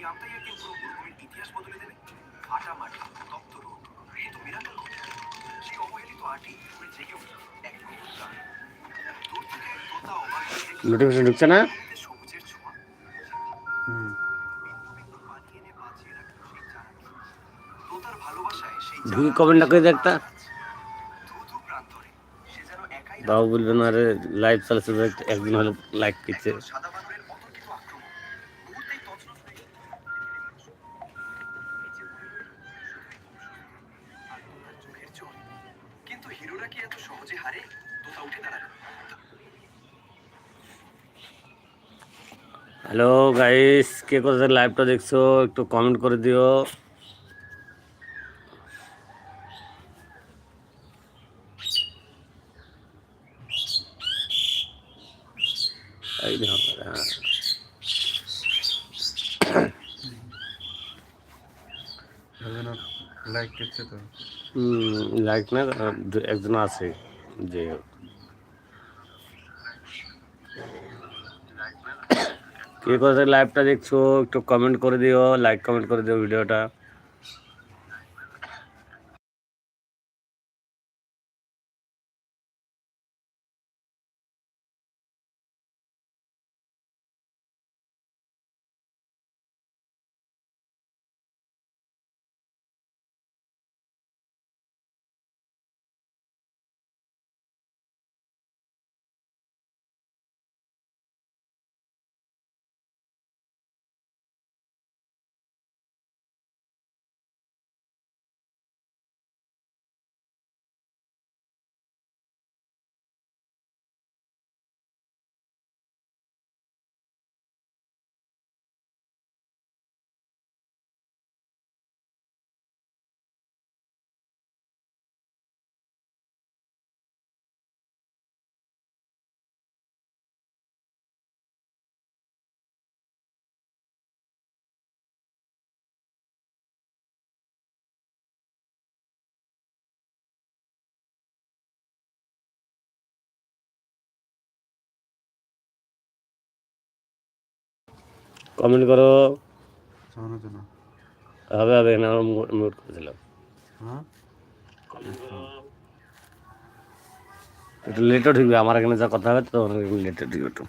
এই আমটাই একদিন পুরো মরুভূমির ইতিহাস বদলে দেবে। ফাটা মাটি তপ্ত রোদ কিন্তু মিরাকল সেই অবহেলিত আটি উড়ে জেগে উঠল এক নতুন গান দূর থেকে তোতা অবাক নোটিফিকেশন ঢুকছে না? সবুজের ছোঁয়া। তোতার ভালোবাসায় সেই ঢুকে কমেন্টটা করে দেখতা বাবু বলবেন আরে লাইভ একটা- একদিন হলো লাইক দিচ্ছে। কি এত সহজে হারে তোতা উঠে দাঁড়াল। হ্যালো গাইস, কে কোথায় লাইভটা দেখছ? একটু কমেন্ট করে দিও। এই লাইক করছে তো হুম, লাইক না দু- একজন আছে যে কে কোথায় লাইভটা দেখছ একটু কমেন্ট করে দিও লাইক কমেন্ট করে দিও ভিডিওটা কমেন্ট করো। হবে হবে না মিউট করেছিলাম হ্যাঁ? একটু লেটও ঠিকবে আমার এখানে যা কথা হবে তো লেটও ঠিকবে একটু।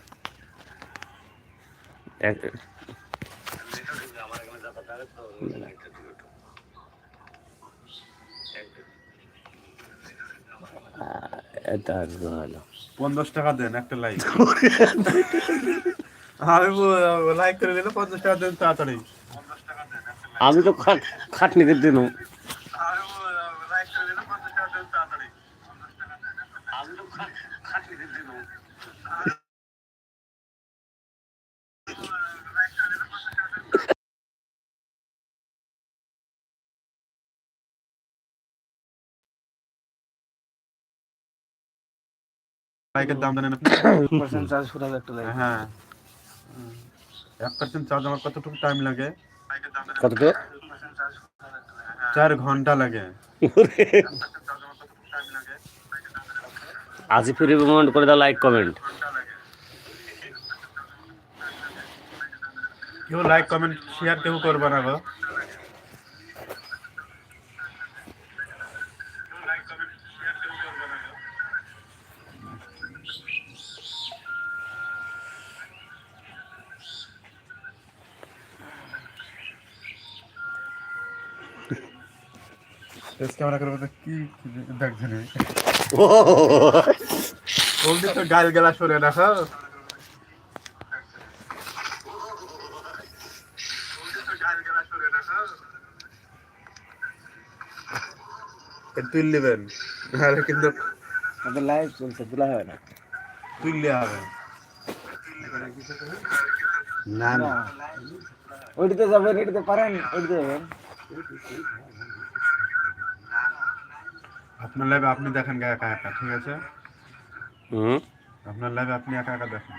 এটা হলো। পঞ্চাশ টাকা দেন একটা লাইক আমি লাইক করে দিলে পঞ্চাশ টাকা দেন তাড়াতাড়ি। আমি তো খাট খাটনিতে দিন। লাইক করে দিলে পঞ্চাশ টাকা দেন। তাড়াতাড়ি লাইকের দাম হ্যাঁ। এক পার্সেন্ট চার্জ আমার কতটুকু টাইম লাগে? কতটুকু? চার ঘণ্টা লাগে। আজি ফিরে কমেন্ট করে দাও লাইক কমেন্ট কেউ লাইক কমেন্ট শেয়ার কেউ করবে না গো। ক্যামেরা করব তো কি দেখছেন বলছি তো গাল গেলা সরে দেখো তুল নেবেন নাহলে কিন্তু লাইভ চলছে তোলা হয় না। তুললে হবে। না না। ওইটাতে যাবেন এটাতে পারেন ওইটাতে যাবেন। আপনার লাইভে আপনি দেখেন গা একা একা ঠিক আছে? হুম। আপনার লাইভে আপনি একা একা দেখেন।